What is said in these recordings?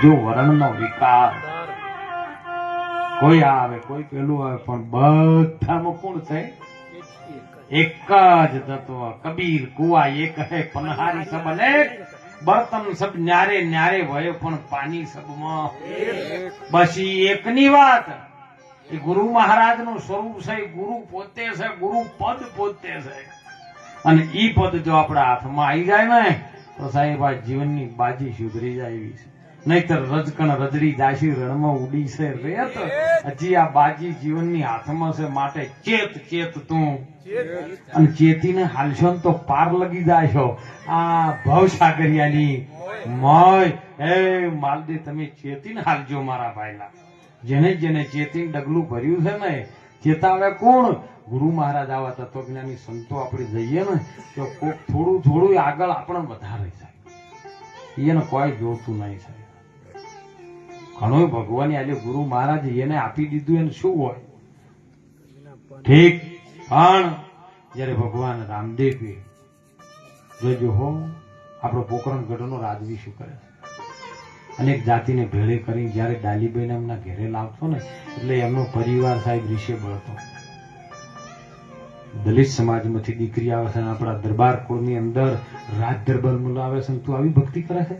ત્રીજો વર્ણનો વિકાર. કોઈ આવે, કોઈ પેલું આવે, પણ બધામાં કોણ છે? એક જ તત્વ. કબીર કુવા એક હે પનહારી સબ અનેક બર્તન સબ ન્યારે ન્યારે વયો પણ પાણી સબમાં. બસ એકની વાત. એ ગુરુ મહારાજનું સ્વરૂપ છે ગુરુ પોતે છે, ગુરુ પદ પોતે છે. અને ઈ પદ જો આપણા હાથમાં આવી જાય ને, તો સાહેબ આ જીવનની બાજી સુધરી જાય એવી છે. નહીતર રજકણ રજડી જાશી, રણમાં ઉડી છે રેત. હજી આ બાજી જીવનની હાથમાં છે માટે ચેત ચેત તું. અને ચેતીને હાલશો તો પાર લગી જાશો. આ ભવસાગરિયાની મોય. હે માલદી, તમે ચેતીને હાલજો મારા ભાઈલા. જેને જેને ચેતી ડગલું ભર્યું છે ને ચેતાવે કોણ? ગુરુ મહારાજ આવા તત્વજ્ઞાની સંતો આપણે જઈએ ને, તો થોડું થોડું આગળ આપણે વધારે જાય એને કોઈ જોતું નહીં સાહેબ ઘણું ભગવાન આજે ગુરુ મહારાજ એને આપી દીધું એને શું હોય? ઠીક. પણ જયારે ભગવાન રામદેવ જોજો હો આપણો પોકરણ ગઢનો રાજવી શું કરે અનેક જાતિને ભેળે કરી જયારે ડાલીબેન એમના ઘેરે લાવતો ને એટલે એમનો પરિવાર સાહેબ ઋષિ બળતો. દલિત સમાજમાંથી દીકરી આવે છે આપણા દરબાર કુળની અંદર રાજ દરબાર આવે છે તું આવી ભક્તિ કરે છે?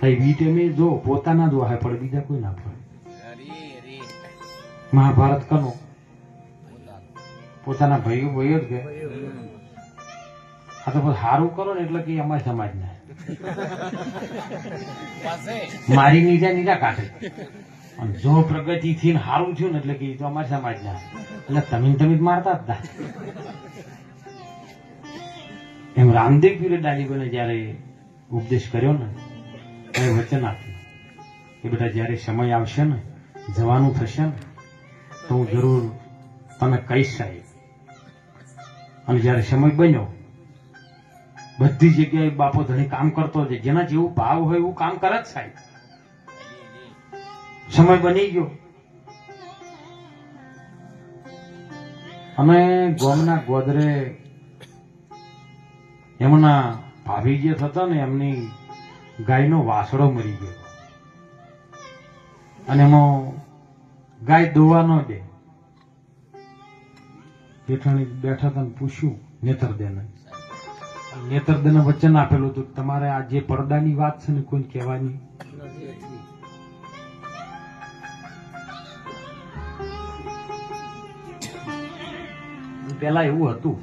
સાહેબ, ઈ ટાઈમે જો પોતાના જ વાહે પડે, બીજા કોઈ ના પડે. મહાભારત કનો. પોતાના ભાઈઓ ભાઈઓ જ કે. આ તો સારું કરો ને એટલે કે અમારા સમાજ ના મારી નીચા નીચા કાઢે. અને જો પ્રગતિ થી સારું થયું ને એટલે કે તો અમારા સમાજ ના એટલે તમે તમે જ મારતા હતા. એમ રામદેવ પીરે ડાલીબાને જયારે ઉપદેશ કર્યો ને ત્યારે વચન આપ્યું કે બેટા જ્યારે સમય આવશે ને, જવાનું થશે ને, તો હું જરૂર તમે કહીશ સાહેબ. અને જ્યારે સમય બન્યો, બધી જગ્યાએ બાપો ધણી કામ કરતો છે. જેના જેવું ભાવ હોય એવું કામ કરે જ સાહેબ. સમય બની ગયો. અમે ગોમના ગોદરે એમના ભાભી જે થતા ને એમની ગાયનો વાસડો મરી ગયો. અને એમાં ગાય દોવા ન દે. જેઠાણી બેઠા હતા પૂછ્યું નેતરદેને નેતરદેને વચન આપેલું હતું તમારે આ જે પડદાની વાત છે ને કોઈ કહેવાની? પેલા એવું હતું,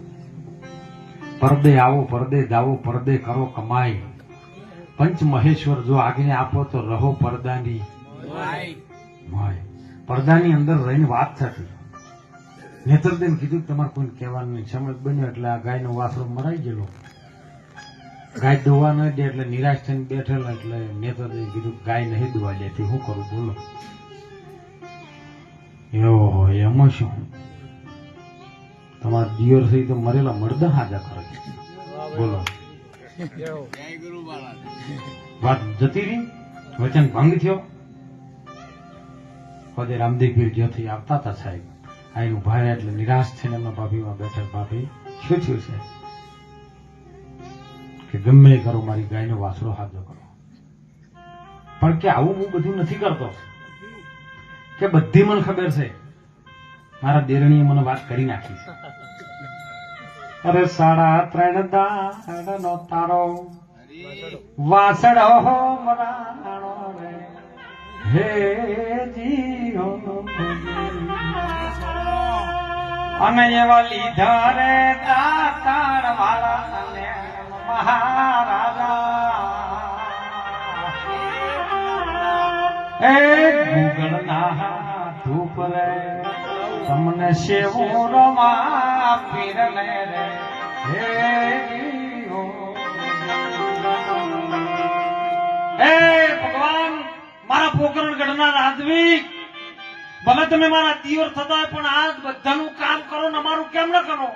પરદે આવો, પરદે જાવો પરદે કરો, કમાઈ. પંચ મહેશ્વર જો આજ્ઞા આપો તો રહો પડદાની પડદાની અંદર રહીને વાત થતી નેતરદેન કીધું તમારે કોઈને કહેવાનું નહીં. સમજ બન્યો એટલે આ ગાયનો વાસરો મરાઈ ગયેલો. ગાય ધોવા ન દે એટલે નિરાશ થઈને બેઠેલો એટલે નેત્રદેન કીધું ગાય નહીં ધોવા દેતી શું કરું? બોલો. એવો એમાં શું? તમારા દિયોર તો મરેલા મરદા હાજા કરે બોલો. વાત જતી રહી? વચન ભંગ થયો? ખોદે રામદેવ જ્યોથી આવતા હતા સાહેબ. આઈનું ભાઈ એટલે નિરાશ થઈને એમના ભાભીમાં બેઠા ભાભી, શું થયું છે? કે ગમે કરો, મારી ગાયનો વાસરો હાજો કરો પણ કે આવું હું બધું નથી કરતો. કે બધી મને ખબર છે. મારા દેરણીએ મને વાત કરી નાખી. અરે સાડા ત્રણ દાડ નો તારો વાસડો મરાણો રે. હે જીઓ. અને એવા લીધા રે તાણ વાળા મહારાજા. એ ગુગળના ધૂપ રે. તમને શેવો રમા પીર રે. હે ભગવાન, મારા પોકરણ ગઢના આદમી ભલે તમે મારા દિયોર થતા પણ આ બધાનું કામ કરો ને અમારું કેમ ન કરો?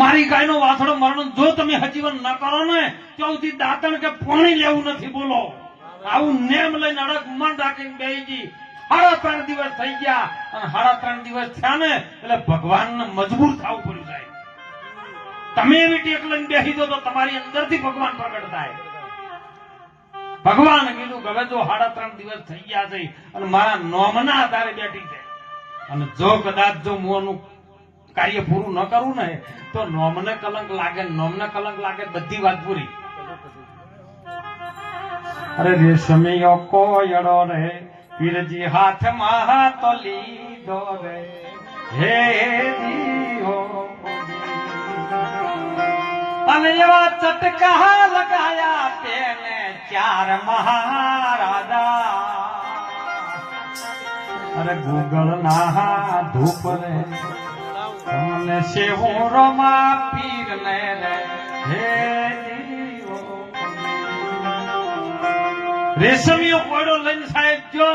મારી ગાયનો વાસડો મરણ જો તમે હજીવન ન કરો ને, ત્યાં સુધી દાંતણ કે પાણી લેવું નથી બોલો. આવું નેમ લઈને અડગ મન રાખીને બેહીજી સાડા ત્રણ દિવસ થઈ ગયા અને સાડા ત્રણ દિવસ થયા ને એટલે ભગવાનને મજબૂર થવું પડ્યું સાહેબ. તમે એવી ટેક બેસી દો તો તમારી અંદરથી ભગવાન પ્રગટ થાય. ભગવાન કીધું હવે જો સાડા ત્રણ દિવસ થઈ ગયા છે અને મારા નોમના આધારે બેઠી છે. અને જો કદાચ જો હું આનું કાર્ય પૂરું ન કરું ને, તો નોમને કલંક લાગે, નોમને કલંક લાગે, બધી વાત પૂરી. અરે રેશમિયો કોયડો રે. પીરજી હાથમાં તો લીધો રે. હે અને એવા ચટકા લગાયા તેને ચાર મહારાજા. અરે ગુગળ ના ધૂપ રે. તમને શેહોરમાં પીર ને રે. હે જીઓ જો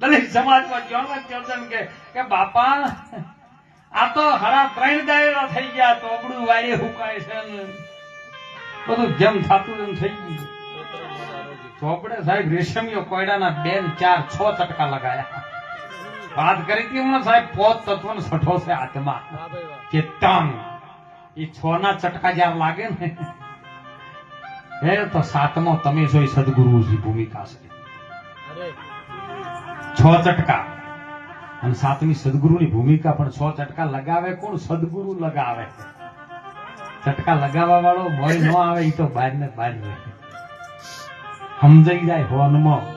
દલિત સમાજમાં જોવા ચર્ચન કે કે બાપા, આ તો હરા ત્રણ દાયરા થઈ ગયા, તો અબડું વારે હુકાય છે બધું જેમ થતું એમ થઈ ગયું. ચોપડે સાહેબ રેશમિયો કોયડાના બેન ચાર છ ચટકા લગાયા. વાત કરી હતી હમણાં સાહેબ, પોત તત્વ છઠો છે આત્મા કે તન એ છ ના ચટકા જ્યારે લાગે ને, હે, તો સાતમો તમે જોઈ સદગુરુજી ભૂમિકા છે. છ ચટકા. અને સાતમી સદગુરુની ભૂમિકા પણ છ ચટકા લગાવે કોણ સદગુરુ લગાવે? ચટકા લગાવવા વાળો મોય ન આવે એ તો બહાર ને બહાર રહે. સમજાઈ જાય હોનમાં.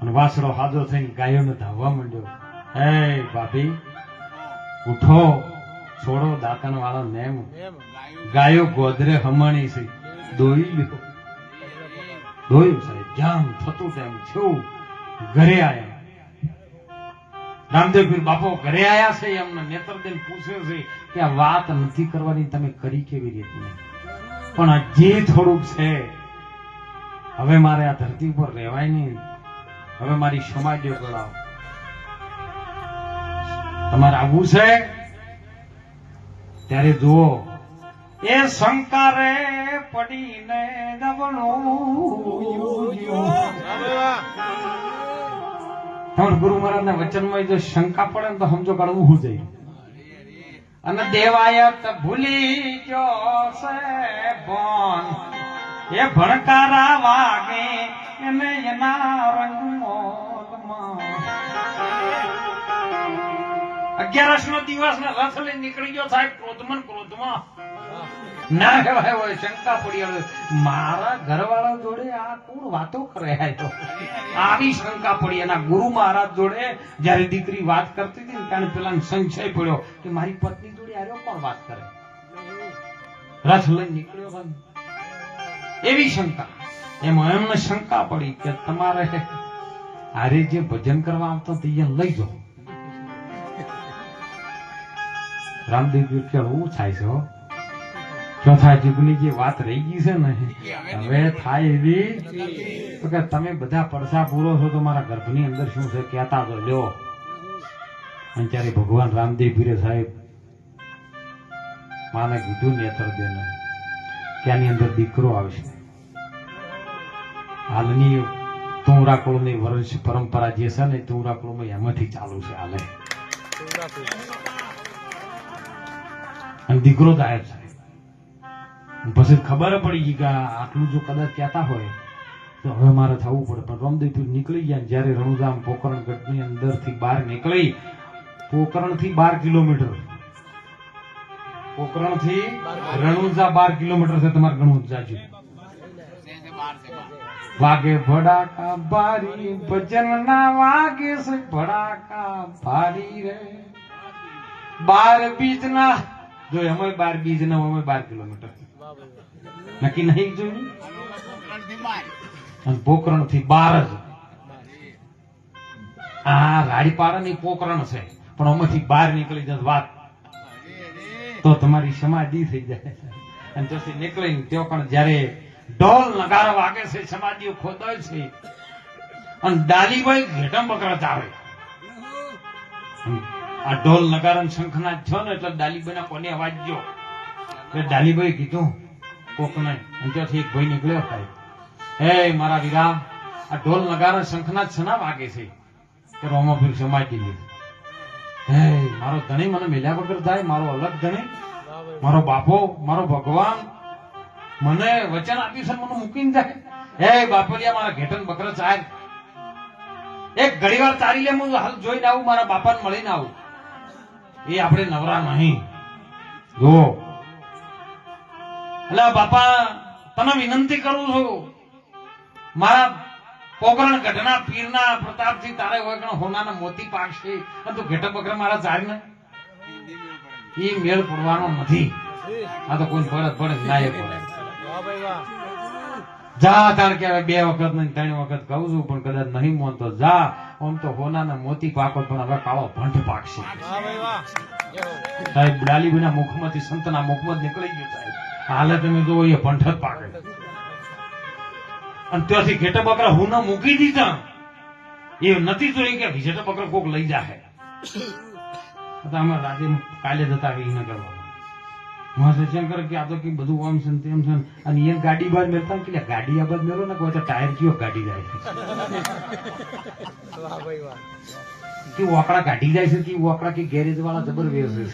અને વાસડો હાજો થઈને ગાયોને ધાવવા માંડ્યો. હે ભાભી ઉઠો છોડો દાતણ વાળો નેમ. ગાયો ગોદરે હમણી છે. દોઈ લ્યો. દોયું સાહેબ. જામ થતું તેમ થયું ઘરે આવ્યા રામદેવ બાપો ઘરે આવ્યા છે, એમને નેત્રદેન પૂછે છે કે આ વાત નથી કરવાની, તમે કરી કેવી રીતની પણ જે થોડુંક છે, હવે મારે આ ધરતી ઉપર રહેવાય નહીં. હવે મારી સમાધિઓ ગળાવો તમારે આવવું છે? ત્યારે જુઓ. એ શંકારે પડીને પણ ગુરુ મહારાજ ના વચનમાં જો શંકા પડે ને તો સમજો કાઢવું હું જઈ. અને દેવાયત ભૂલી ગયો છે એ ભણકારા વાગે એને એના રંગ અગિયારસ નો દિવસ ને રથ લઈ નીકળી ગયો સાહેબ ક્રોધમાં ક્રોધમાં. ના કહેવાય હોય, શંકા પડી. હવે મારા ઘરવાળા જોડે આ કોણ વાતો કરે? તો આવી શંકા પડી. એના ગુરુ મહારાજ જોડે જ્યારે દીકરી વાત કરતી હતી ને ત્યારે પેલા સંશય પડ્યો કે મારી પત્ની જોડે આર્યો કોણ વાત કરે? રથ લઈ નીકળ્યો એવી શંકા. એમાં એમને શંકા પડી કે તમારે આરે જે ભજન કરવા આવતો તે લઈ જાઓ. રામદેવ હું થાય છે હો. ચોથા જુગની જે વાત રહી ગઈ છે ને હવે થાય એવી કે તમે બધા પરસા પૂરો છો તો મારા ગર્ભની અંદર શું છે કહેતા તો લ્યો. અને ત્યારે ભગવાન રામદેવ પીરે સાહેબ માને કીધું નેતર દેને કે આની અંદર દીકરો આવશે. હાલની તુંરાકુળની વર્ષ પરંપરા જે છે ને તુંરાકુળમાં એમાંથી ચાલુ છે હાલે. અને દીકરો ગાયબ છે. પછી ખબર પડી ગઈ કે આટલું જો કદાચ કહેતા હોય, તો હવે મારે થવું પડે. પણ રામદેવપીર નીકળી ગયા જ્યારે રણુધામ પોકરણ ગઢની અંદરથી બહાર નીકળી પોકરણથી બાર કિલોમીટર. પોકરણથી રણુજા બાર કિલોમીટર છે, તમારે ઘણું જાજુ. વાગે ભડાકા ભારી ભજન ના વાગે છે ભડાકા ભારી રે. બાર બીજ ના જો અમે બાર બીજ ના અમે બાર કિલોમીટર. નક્કી નહીં જોયું? પોકરણથી બાર જ. આ રાડીપાડા ની પોકરણ છે, પણ અમેથી બહાર નીકળી જાય વાત. તો તમારી સમાધિ થઈ જાય. અને ત્યાંથી નીકળી તેઓ પણ જયારે ઢોલ નગારા વાગે છે, સમાધિઓ ખોદાય છે, અને ડાલીભાઈ ઘેટમ બકરા આવે. આ ઢોલ નગારા શંખના છો ને એટલે ડાલીભાઈ ના કોને અવાજ ગયો એટલે ડાલીભાઈ કીધું ત્યાંથી એક ભાઈ નીકળ્યો થાય હે મારા વીરા આ ઢોલ નગારા શંખના છના વાગે છે? કે રોમાપીર સમાધિ લે હે, મારો ધણી મને મેલ્યા વગર થાય મારો અલગ ધણી, મારો બાપો, મારો ભગવાન, મને વચન આપ્યું છે, મને મૂકીને જાય. હે બાપલિયા મારા ઘેટન બકરો ચાર એક ઘડી વાર તારી લે હું હાલ જોઈને આવું, મારા બાપાને મળીને આવું. એ આપણે નવરા નહીં. જો એટલે બાપા તને વિનંતી કરું છું મારા પોકરણ ગઢના પીરના પ્રતાપથી તારે હોય હોનાના મોતી પાકશે અને તું ઘેટા બકરા મારા ચાર ને એ મેળ પડવાનો નથી. આ તો કોઈ પડે પડે ના પડે. જા તાર કે બે વખત નહીં ત્રણ વખત કહું છું પણ કદાચ નહીં મોનતો. જા આમ તો હોનાના મોતી પાકો પણ હવે કાળો ભંડ પાકશે. સાહેબ ડાલીબીના મુખમાંથી સંતના મુખમાં નીકળી ગયું સાહેબ. હાલે તમે જો એ ભંઠત પાકે અને ત્યાંથી ઘેટા બકરા હું ના મૂકી દીધા. એ નથી જોઈ કે ઘેટા બકરા કોક લઈ જાહે. અમે રાતે કાલે જતા રહી ન કરવા. મહારાજ શંકર કે આ તો કે બધું આમ છે તેમ છે અને એ ગાડી બહાર મેળતા કે ગાડી આ બાદ મેળો ને કોઈ તો ટાયર કયો ગાડી જાય છે. કે વાકડા ગાડી જાય છે કે વાકડા કે ગેરેજ વાળા જબર વેર છે.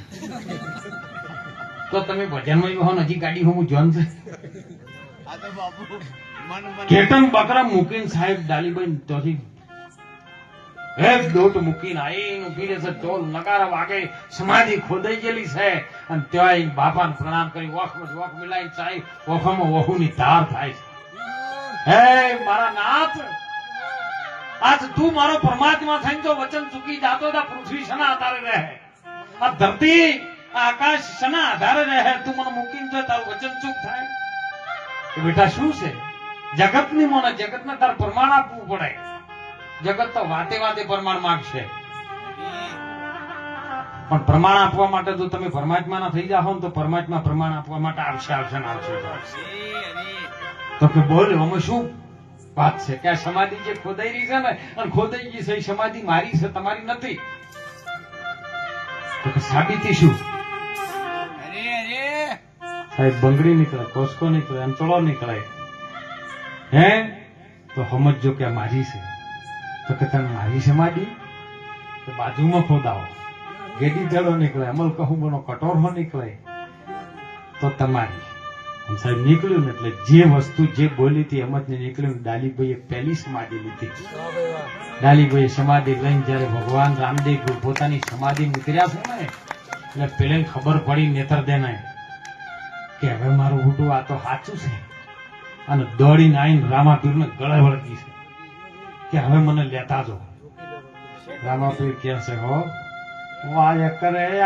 તો તમે ભજનમાં હો હજી ગાડી હું જોન છે. કેતન બકરા મૂકીને સાહેબ ડાલીબાઈ તોથી એક દોટ મૂકીને આઈને ઊભી છે, ઢોલ નગારા વાગે, સમાધિ ખોદાઈ ગયેલી છે. અને ત્યાં બાપાને પ્રણામ કરી વખમાં વખ મિલાઈ ચાઈ વખમાં વહુની ધાર થાય છે. હે મારા નાથ, આજ તું મારો પરમાત્મા થઈને તો વચન ચૂકી જાતો પૃથ્વી સના અતારે રહે? આ ધરતી આકાશ શના આધારે રહે, તું મને મૂકીને જો, તારું વચન ચૂક થાય. એ બેટા શું છે? જગતની મને, જગતને તાર પ્રમાણ આપવું પડે. જગત તો વાતે વાતે પ્રમાણ માંગશે. પણ પ્રમાણ આપવા માટે જો તમે પરમાત્માના થઈ જાઓ ને તો પરમાત્મા પ્રમાણ આપવા માટે આવશે આવશે ને આવશે, તો કે બોલ, અમે શું વાત છે? કે આ સમાધિ જે ખોદાઈ રહી છે ને, અને ખોદાઈ ગઈ છે, એ સમાધિ મારી છે, તમારી નથી. તો સાબિતી શું? સાહેબ બંગડી નીકળે કોસકો નીકળે, અંચળો નીકળે. હે? તો સમજો કે મારી છે. તો કે તને મારી છે માડી તો બાજુમાં ખોદાવો. ગેડી જડો નીકળે, અમલ કહું બનો કટોરો નીકળે. તો તમારી. સાહેબ નીકળ્યું ને એટલે જે વસ્તુ, જે બોલી હતી એમ જ નીકળ્યું ડાલીભાઈએ પહેલી સમાધિ લીધી. ડાલીભાઈએ સમાધિ લઈને જ્યારે ભગવાન રામદેવ પોતાની સમાધિ નીકળ્યા છે ને, એટલે પેલે ખબર પડી નેતર દેને કે હવે મારું ઉડું આ તો સાચું છે. અને દોડીને આવીને રામાપીરને ગળે વળગી છે. કે હવે મને લેતા જો રામાપીર કહે છે, હો, વાય કરે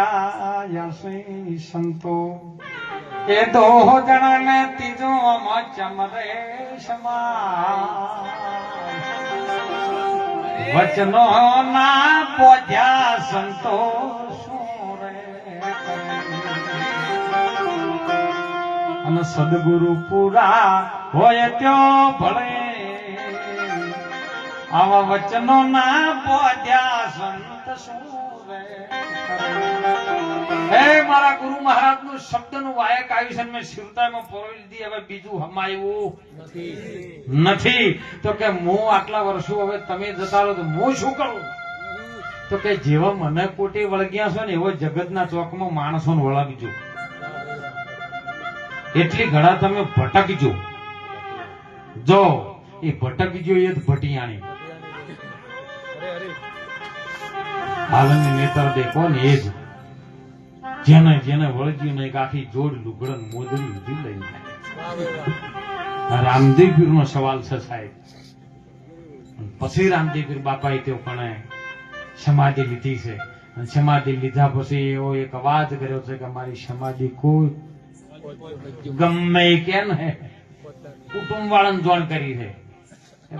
સંતો. એ દો જણાને ત્રીજો ચમરે વચનો ના પોધ્યા સંતો. અને સદગુરુ પૂરા હોય ત્યો ભણે. આવા વચનો ના પોધ્યા સંત હે મારા ગુરુ મહારાજનું શબ્દનું વાયક આવ્યું છે મેં શિવતામાં પરોવી લીધી હવે બીજું હમાયું નથી. તો કે હું આટલા વર્ષો હવે તમે જતા રહો તો હું શું કરું? તો કે જેવા મને કોટી વળગ્યા છો ને એવો જગતના ચોકમાં માણસો વળગજો. એટલી ઘણા તમે ભટકજો. જો, એ ભટકજો એ ભટિયાણી. હાલની જ. જેને જેને લઈને રામદેવ નો સવાલ છે સાહેબ. પછી રામદેવ પીર બાપાએ તેઓ કણે સમાધિ લીધી છે. અને સમાધિ લીધા પછી એવો એક અવાજ કર્યો છે કે મારી સમાધિ કોઈ ગમે કે ને કુટુંબ વાળાને જોણ કરી છે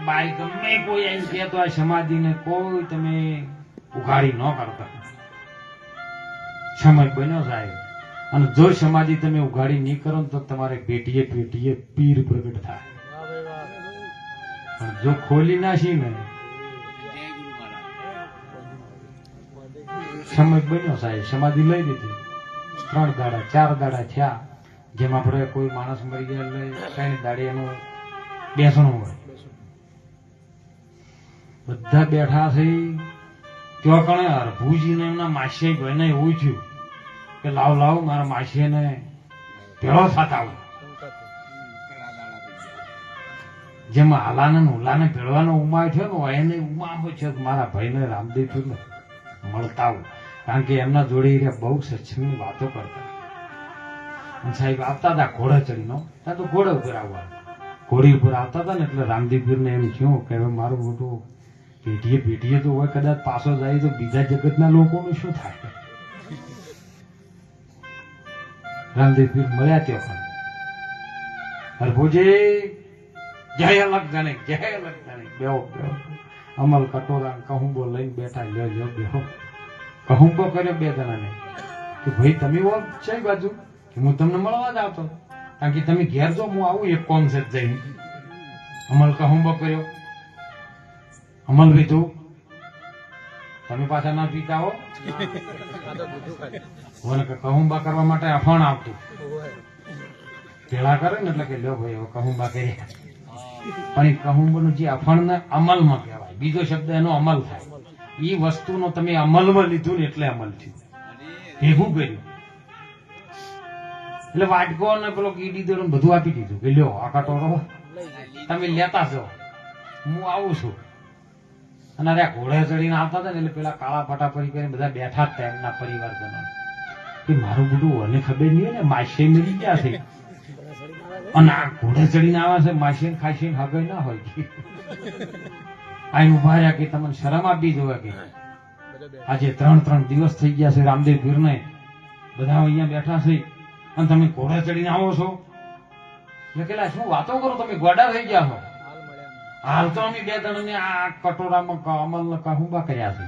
બાઈ ગમે કોઈ એમ કે તો આ સમાધિને કોઈ તમે ઉઘાડી ન કરતા સમય બન્યો સાહેબ. અને જો સમાધિ તમે ઉઘાડી નહીં કરો તો તમારે પેટીએ પેટીએ પીર પ્રગટ થાય. જો ખોલી નાખી ને, સમય બન્યો સાહેબ. સમાધિ લઈ લીધી. ત્રણ દાડા, ચાર દાડા થયા. જેમ આપણે કોઈ માણસ મરી ગયા એટલે ત્રણ દાડે બેસણું હોય. બધા બેઠા છે. ત્યાં કણે હરભુજીને એમના માસીએ ભાઈને એવું થયું કે લાવ લાવ, મારા માસીને ભેળો થતા આવું જેમાં હાલાને હુલાને ભેળવાનો ઉમા થયો ને એને ઉમા હોય છે મારા ભાઈને રામદેવ ને મળતા કારણ કે એમના જોડે બહુ સચ્છની વાતો કરતા. સાહેબ, આવતા હતા ઘોડા ચડીનો ત્યાં તો ઘોડા ઉપર આવવા ઘોડી ઉપર આવતા હતા ને એટલે રામદેવ ને એમ થયું કે હવે મારું મોટું પેઢીએ પેઢીએ તો હોય કદાચ પાછો જાય તો બીજા જગતના લોકોનું શું થાય? રામદેવ મળ્યા મળ્યા ત્યાં હરભુજી જય અલગ જાણે, જય અલગ જાણે. બેહો બેહો. અમલ કટોરા કહુંબો લઈને બેઠા, લ્યો લ્યો, બેહો. કહુંબો કર્યો બે જણાને. કે ભાઈ, તમે હો છે બાજુ? હું તમને મળવા જ આવતો કારણ કે તમે ઘેર જો, હું આવું એક કોન્સેપ્ટ જઈને. અમલ કહુંબો કર્યો? અમલ લીધું તમે પાછા ના પીતા હો. કહુંબા કરવા માટે અફણ આવતું. પેલા કરે ને એટલે કે, લ્યો ભાઈ, હવે કહુંબા કરી પણ એ કહુંબાનું જે અફણને અમલમાં કહેવાય. બીજો શબ્દ એનો અમલ થાય. એ વસ્તુનો તમે અમલમાં લીધું ને એટલે અમલ થયું. ભેગું કર્યું. એટલે વાટકો ને પેલો કીડી દોરો બધું આપી દીધું કે લ્યો, આ કટોરો તમે લેતા છો હું આવું છું. અને અરે ઘોડે ચડીને આવતા હતા ને એટલે પેલા કાળા ફટા ફરી કરીને બધા બેઠા હતા એમના પરિવારજનો. કે મારું બધું મને ખબર નહીં ને માસે મરી ગયા છે. અને આ ઘોડે ચડીને આવે છે માસીને ખાસીને ખબર ના હોય. આઈ ઊભા રહ્યા કે તમને શરમ આપી જોવે કે આજે ત્રણ ત્રણ દિવસ થઈ ગયા છે રામદેવ પીરને બધા અહીંયા બેઠા છે. અને તમે ઘોડા ચડીને આવો છો? એટલે કેલા શું વાતો કરો? તમે ગોડા થઈ ગયા છો હાલ તો અમે બે જણાને આ કટોરામાં ક- અમલ કહુંબા કર્યા છે.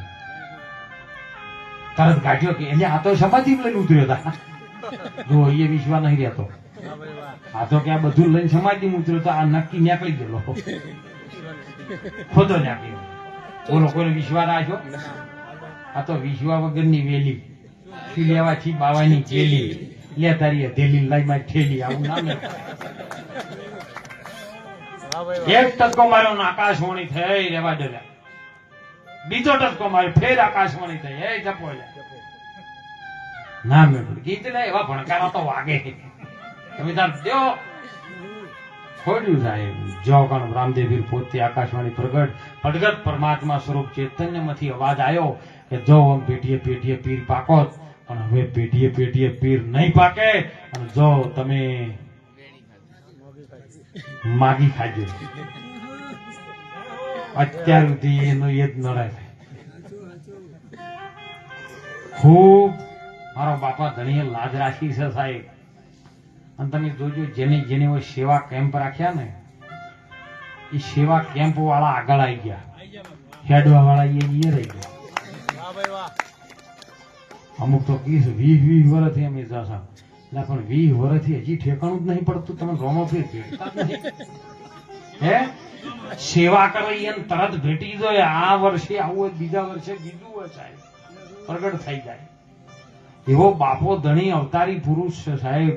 તરત ગાઢ્યો કે એટલે આ તો સમાધિ લઈને ઉતર્યો હતા જો એ વિશ્વા નહીં રહેતો. આ તો કે આ બધું લઈને સમાધિ ઉતર્યો તો આ નક્કી નીકળી ગયેલો. ખોદો નાખી બોલો કોઈને વિશ્વા રાખ્યો આ તો વિશ્વા વગરની વેલી. લેવાથી બાવાની ચેલી લે તારી ધેલી લઈ માં ઠેલી આવું નામે એક ટકો મારો આકાશવાણી થઈ, રેવા દે બીજો ટકો માર્યો ફેર આકાશવાણી થઈ. એ જપો ના મેં ગીત ને એવા ભણકારા તો વાગે. તમે તાર દો. ખોડ્યું સાહેબ જોગણ રામદેવીર પોતે આકાશવાણી પ્રગટ પ્રગટ પરમાત્મા સ્વરૂપ ચૈતન્યમાંથી અવાજ આવ્યો કે જો પેટીએ પેટીએ પીર પાકો પણ હવે પેઢીએ પેટીએ પીર નહીં પાકે અને જો તમે માગી ખાજો. અત્યાર સુધી એનો એ જ નડાય ખૂબ મારો બાપા ધણીએ લાજ રાખી છે સાહેબ. અને તમે જોજો જેની જેની હોય સેવા કેમ્પ રાખ્યા ને, એ સેવા કેમ્પ વાળા આગળ આવી ગયા. હેડવા વાળા એ રહી ગયા. અમુક તો કીસ વીસ વીસ વર્ષથી અમે જાશા એટલે પણ વીસ વર્ષથી હજી ઠેકાણું જ નહીં પડતું. તમે રોમો ફેર. હે? સેવા કરવી એમ તરત ભેટી જોઈએ આ વર્ષે આવું હોય, બીજા વર્ષે બીજું હોય સાહેબ. પ્રગટ થઈ જાય. એવો બાપો ધણી, અવતારી પુરુષ છે સાહેબ.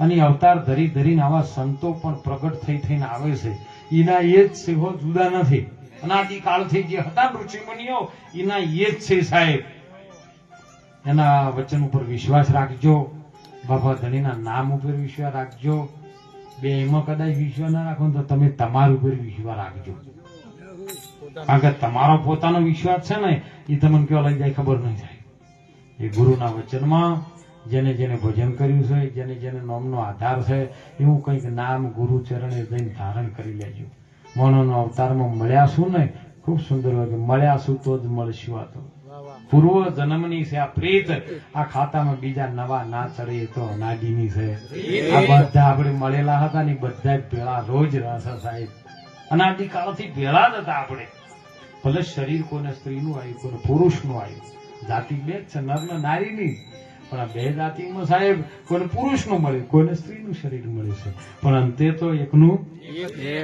અને અવતાર ધરી ધરીને આવા સંતો પણ પ્રગટ થઈ થઈને આવે છે. એના એ જ સેવો જુદા નથી. અનાદિકાળથી જે હતા ઋષિમુનિઓ એના એ જ છે સાહેબ. એના વચન ઉપર વિશ્વાસ રાખજો. બાબા ધણીના નામ ઉપર વિશ્વાસ રાખજો. બે એમાં કદાચ વિશ્વાસ ના રાખો તો તમે તમારા ઉપર વિશ્વાસ રાખજો. કારણ કે તમારો પોતાનો વિશ્વાસ છે ને, એ તમને કયો લઈ જાય ખબર નહીં થાય. એ ગુરુના વચનમાં જેને જેને ભજન કર્યું છે, જેને જેને નામનો આધાર છે, એવું કંઈક નામ ગુરુ ચરણે જઈને ધારણ કરી લેજો. મનોનો અવતારમાં મળ્યા શું ને ખૂબ સુંદર હોય કે મળ્યા શું તો જ મળશું આ તો. પૂર્વ જન્મની છે આ પ્રીત. આ ખાતામાં બીજા નવા ના ચડે તો નાગીની છે. આ બધા આપણે મળેલા હતા ને બધા જ ભેળા રોજ રાસા સાહેબ. અનાદિકાળથી ભેળા જ હતા આપણે. ભલે શરીર કોને સ્ત્રીનું આવ્યું કોને પુરુષનું આવ્યું. જાતિ બે જ છે નર ને નારીની. પણ આ બે જાતિમાં સાહેબ કોને પુરુષનું મળ્યું કોને સ્ત્રીનું શરીર મળ્યું છે. પણ અંતે તો એકનું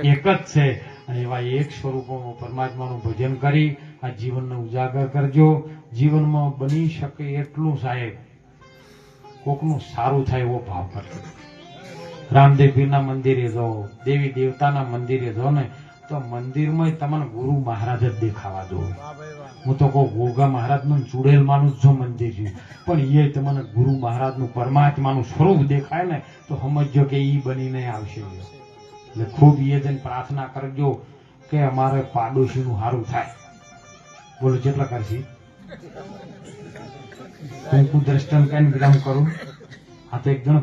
એક જ છે. અને એવા એક સ્વરૂપોમાં પરમાત્માનું ભજન કરી આ જીવનને ઉજાગર કરજો. જીવનમાં બની શકે એટલું સાહેબ, કોકનું સારું થાય એવો ભાવ કરજો. રામદેવ પીરના મંદિરે જાઓ દેવી દેવતાના મંદિરે જાઓ ને, તો મંદિરમાં તમને ગુરુ મહારાજ જ દેખાવા દો. હું તો કહું, ગોગા મહારાજનું ચૂડેલ માનું જ જો મંદિર છે, પણ એ તમને ગુરુ મહારાજનું પરમાત્માનું સ્વરૂપ દેખાય ને, તો સમજજો કે એ બનીને આવશે. એટલે ખૂબ એ જઈને પ્રાર્થના કરજો કે અમારે પાડોશીનું સારું થાય. બોલો, જેટલા કરશી? હું દ્રષ્ટન કઈ વિરામ કરું. આ તો એક જણ